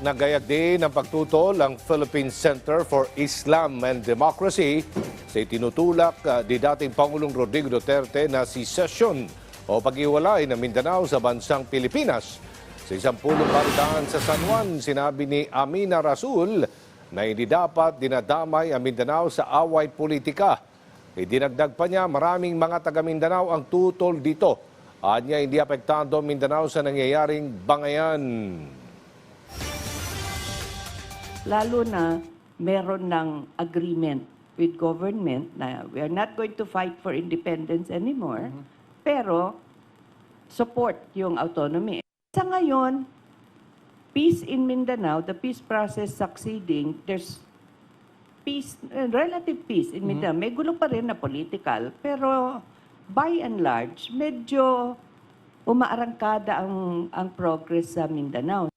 nagayag din ng pagtutol ang Philippine Center for Islam and Democracy sa itinutulak ah, ni dating Pangulong Rodrigo Duterte na si sesyon o pag-iwalay ng Mindanao sa bansang Pilipinas. Sa isang pulong balitaan sa San Juan, sinabi ni Amina Rasul na hindi dapat dinadamay ang Mindanao sa away politika. Idinagdag pa niya maraming mga taga Mindanao ang tutol dito. At niya hindi apektado Mindanao sa nangyayaring bangayan. Lalo na meron ng agreement with government na we are not going to fight for independence anymore, pero support yung autonomy. Sa ngayon, peace in Mindanao, the peace process succeeding, there's peace, relative peace in Mindanao. May gulo pa rin na political, pero by and large, medyo umaarangkada ang, ang progress sa Mindanao.